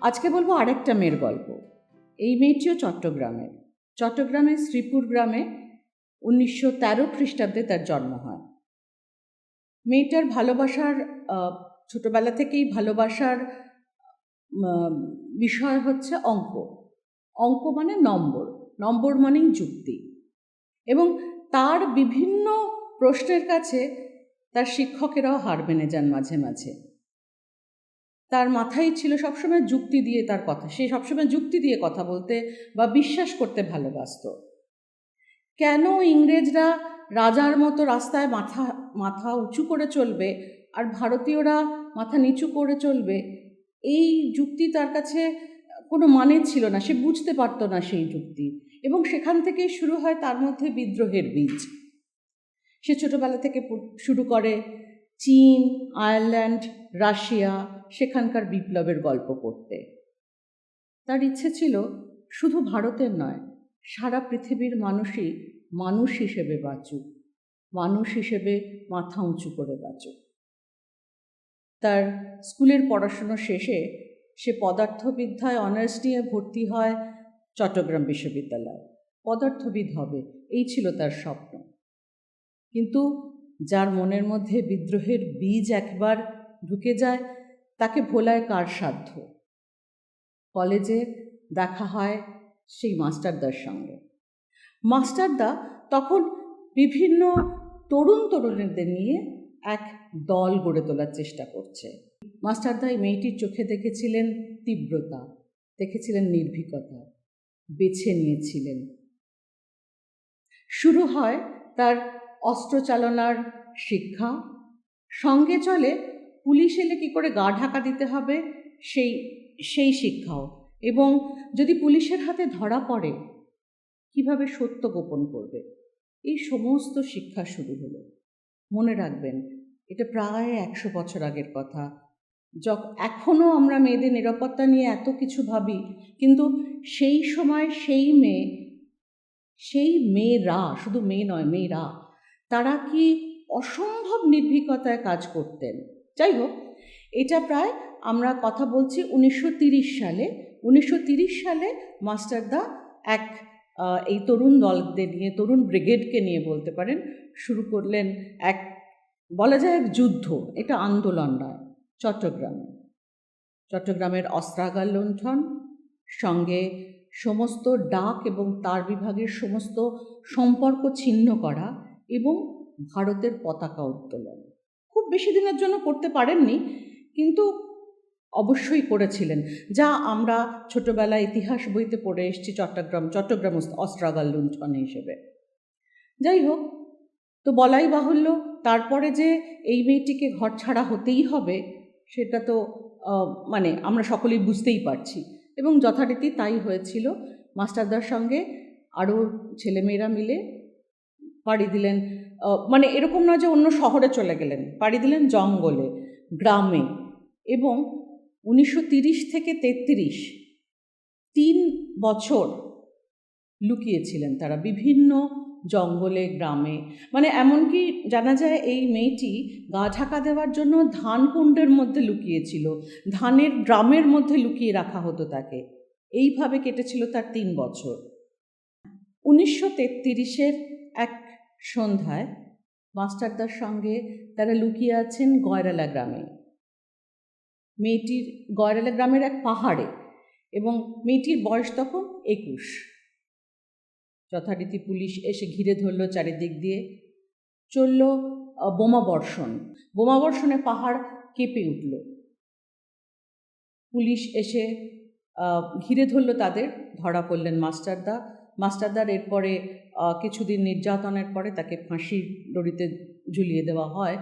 আজকে বলব আরেকটা মেয়ের গল্প। এই মেয়েটিও চট্টগ্রামের। চট্টগ্রামের শ্রীপুর গ্রামে উনিশশো তেরো খ্রিস্টাব্দে তার জন্ম হয়। মেয়েটার ভালোবাসার ছোটবেলা থেকেই ভালোবাসার বিষয় হচ্ছে অঙ্ক। অঙ্ক মানে নম্বর। নম্বর মানেই যুক্তি। এবং তার বিভিন্ন প্রশ্নের কাছে তার শিক্ষকেরাও হার মেনে যান মাঝে মাঝে। তার মাথায় ছিল সবসময় যুক্তি দিয়ে তার কথা। সে সবসময় যুক্তি দিয়ে কথা বলতে বা বিশ্বাস করতে ভালোবাসত। কেন ইংরেজরা রাজার মতো রাস্তায় মাথা মাথা উঁচু করে চলবে আর ভারতীয়রা মাথা নিচু করে চলবে? এই যুক্তি তার কাছে কোনো মানে ছিল না, সে বুঝতে পারতো না সেই যুক্তি এবং সেখান থেকেই শুরু হয় তার মধ্যে বিদ্রোহের বীজ। সে ছোটোবেলা থেকে শুরু করে চীন, আয়ারল্যান্ড, রাশিয়া সেখানকার বিপ্লবের গল্প পড়তে। তার ইচ্ছে ছিল শুধু ভারতের নয়, সারা পৃথিবীর মানুষই মানুষ হিসেবে বাঁচুক, মানুষ হিসেবে মাথা উঁচু করে বাঁচুক। তার স্কুলের পড়াশুনো শেষে সে পদার্থবিদ্যায় অনার্স নিয়ে ভর্তি হয় চট্টগ্রাম বিশ্ববিদ্যালয়ে। পদার্থবিদ হবে, এই ছিল তার স্বপ্ন। কিন্তু যার মনের মধ্যে বিদ্রোহের বীজ একবার ঢুকে যায় তাকে ভোলায় কার সাধ্য? কলেজে দেখা হয় সেই মাস্টারদার সঙ্গে। মাস্টারদা তখন বিভিন্ন তরুণ তরুণীদের নিয়ে এক দল গড়ে তোলার চেষ্টা করছে। মাস্টারদা এই মেয়েটির চোখে দেখেছিলেন তীব্রতা, দেখেছিলেন নির্ভীকতা, বেছে নিয়েছিলেন। শুরু হয় তার অস্ত্রচালনার শিক্ষা, সঙ্গে চলে পুলিশ এলে কী করে গা ঢাকা দিতে হবে? সেই সেই শিক্ষাও। এবং যদি পুলিশের হাতে ধরা পড়ে, কীভাবে সত্য গোপন করবে? এই সমস্ত শিক্ষা শুরু হলো। মনে রাখবেন, এটা প্রায় একশো বছর আগের কথা। যখ এখনও আমরা মেয়েদের নিরাপত্তা নিয়ে এত কিছু ভাবি, কিন্তু সেই সময় সেই মেয়ে, সেই মেয়েরা, শুধু মেয়ে নয়, মেয়েরা, তারা কি অসম্ভব নির্ভীকতায় কাজ করতেন। যাই হোক এটা প্রায় আমরা কথা বলছি উনিশশো সালে। উনিশশো সালে মাস্টারদা এক এই তরুণ দলদের নিয়ে, তরুণ ব্রিগেডকে নিয়ে বলতে পারেন, শুরু করলেন এক, বলা যায় এক যুদ্ধ, এটা আন্দোলন নয়, চট্টগ্রামে। চট্টগ্রামের অস্ত্রাগার লুণ্ঠন, সঙ্গে সমস্ত ডাক এবং তার বিভাগের সমস্ত সম্পর্ক ছিন্ন করা এবং ভারতের পতাকা উত্তোলন। খুব বেশি দিনের জন্য করতে পারেননি, কিন্তু অবশ্যই করেছিলেন। যা আমরা ছোটবেলায় ইতিহাস বইতে পড়ে এসেছি চট্টগ্রাম চট্টগ্রাম অস্ত্রাগার লুণ্ঠন হিসেবে। যাই হোক, তো বলাই বাহুল্য, তারপরে যে এই মেয়েটিকে ঘর ছাড়া হতেই হবে, সেটা তো মানে আমরা সকলেই বুঝতেই পারছি। এবং যথারীতি তাই হয়েছিল। মাস্টারদার সঙ্গে আরও ছেলেমেয়েরা মিলে পাড়ি দিলেন মানে এরকম নয় যে অন্য শহরে চলে গেলেন। পাড়ি দিলেন জঙ্গলে, গ্রামে এবং উনিশশো তিরিশ থেকে তেত্রিশ তিন বছর লুকিয়েছিলেন তারা বিভিন্ন জঙ্গলে, গ্রামে। মানে এমনকি জানা যায় এই মেয়েটি গা ঢাকা দেওয়ার জন্য ধান কুণ্ডের মধ্যে লুকিয়েছিল, ধানের ড্রামের মধ্যে লুকিয়ে রাখা হতো তাকে। এইভাবে কেটেছিল তার তিন বছর। উনিশশো তেত্রিশের সন্ধ্যায় মাস্টারদার সঙ্গে তারা লুকিয়ে আছেন গয়রালা গ্রামে। মেয়েটির, গয়রালা গ্রামের এক পাহাড়ে এবং মেয়েটির বয়স তখন একুশ। যথারীতি পুলিশ এসে ঘিরে ধরল চারিদিক দিয়ে। চলল বোমা বর্ষণ। বোমা বর্ষণে পাহাড় কেঁপে উঠল। পুলিশ এসে ঘিরে ধরল তাদের, ধরা পড়লেন মাস্টারদা মাস্টারদার এরপরে কিছুদিন নির্যাতনের পরে তাকে ফাঁসির দড়িতে ঝুলিয়ে দেওয়া হয়।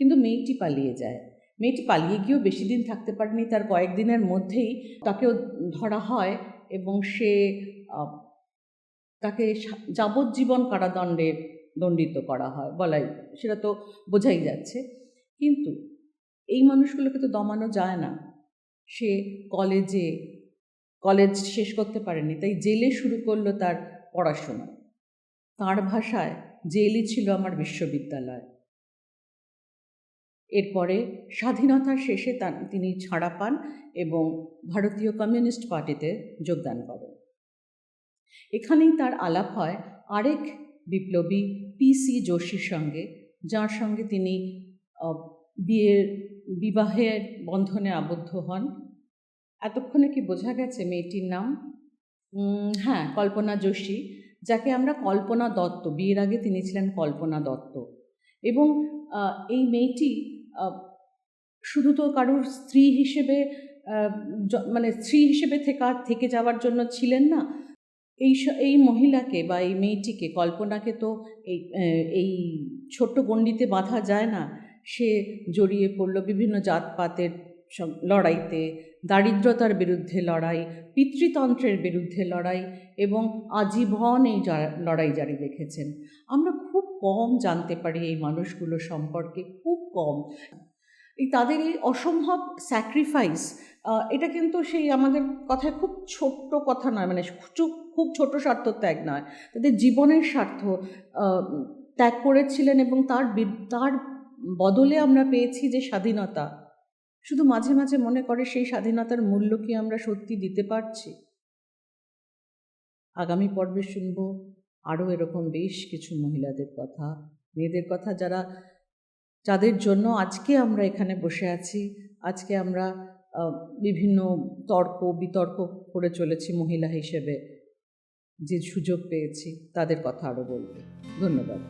কিন্তু মেয়েটি পালিয়ে যায়। মেয়েটি পালিয়ে গিয়েও বেশি দিন থাকতে পারেনি। তার কয়েকদিনের মধ্যেই তাকেও ধরা হয় এবং সে তাকে যাবজ্জীবন কারাদণ্ডে দণ্ডিত করা হয় বলাই, সেটা তো বোঝাই যাচ্ছে। কিন্তু এই মানুষগুলোকে তো দমানো যায় না। সে কলেজে কলেজ শেষ করতে পারেনি, তাই জেলে শুরু করল তার পড়াশোনা। তার ভাষায় জেলই ছিল আমার বিশ্ববিদ্যালয়। এরপরে স্বাধীনতার শেষে তিনি ছাড়া পান এবং ভারতীয় কমিউনিস্ট পার্টিতে যোগদান করেন। এখানেই তার আলাপ হয় আরেক বিপ্লবী পিসি যোশীর সঙ্গে, যার সঙ্গে তিনি বিয়ের, বিবাহের বন্ধনে আবদ্ধ হন। এতক্ষণে কি বোঝা গেছে মেয়েটির নাম? হ্যাঁ কল্পনা যোশী, যাকে আমরা কল্পনা দত্ত, বিয়ের আগে তিনি ছিলেন কল্পনা দত্ত। এবং এই মেয়েটি শুধু তো কারোর স্ত্রী হিসেবে মানে স্ত্রী হিসেবে থেকে থেকে যাওয়ার জন্য ছিলেন না। এই এই মহিলাকে বা এই মেয়েটিকে, কল্পনাকে তো এই এই ছোট্ট গণ্ডিতে বাঁধা যায় না। সে জড়িয়ে পড়ল বিভিন্ন জাতপাতের লড়াইতে, দারিদ্রতার বিরুদ্ধে লড়াই, পিতৃতন্ত্রের বিরুদ্ধে লড়াই এবং আজীবন এই লড়াই জারি রেখেছেন। আমরা খুব কম জানতে পারি এই মানুষগুলো সম্পর্কে, খুব কম। এই তাদের এই অসম্ভব স্যাক্রিফাইস এটা কিন্তু সেই আমাদের কথায় খুব ছোট্ট কথা নয় মানে খুব ছোট স্বার্থ ত্যাগ নয়। তাদের জীবনের স্বার্থ ত্যাগ করেছিলেন এবং তার তার বদলে আমরা পেয়েছি যে স্বাধীনতা। শুধু মাঝে মাঝে মনে করে সেই স্বাধীনতার মূল্য কি আমরা সত্যি দিতে পারছি? আগামী পর্বে শুনব আরও এরকম বেশ কিছু মহিলাদের কথা, মেয়েদের কথা যারা, যাদের জন্য আজকে আমরা এখানে বসে আছি, আজকে আমরা বিভিন্ন তর্ক, বিতর্ক করে চলেছি মহিলা হিসেবে। যে সুযোগ পেয়েছি, তাদের কথা আরও বলব। ধন্যবাদ।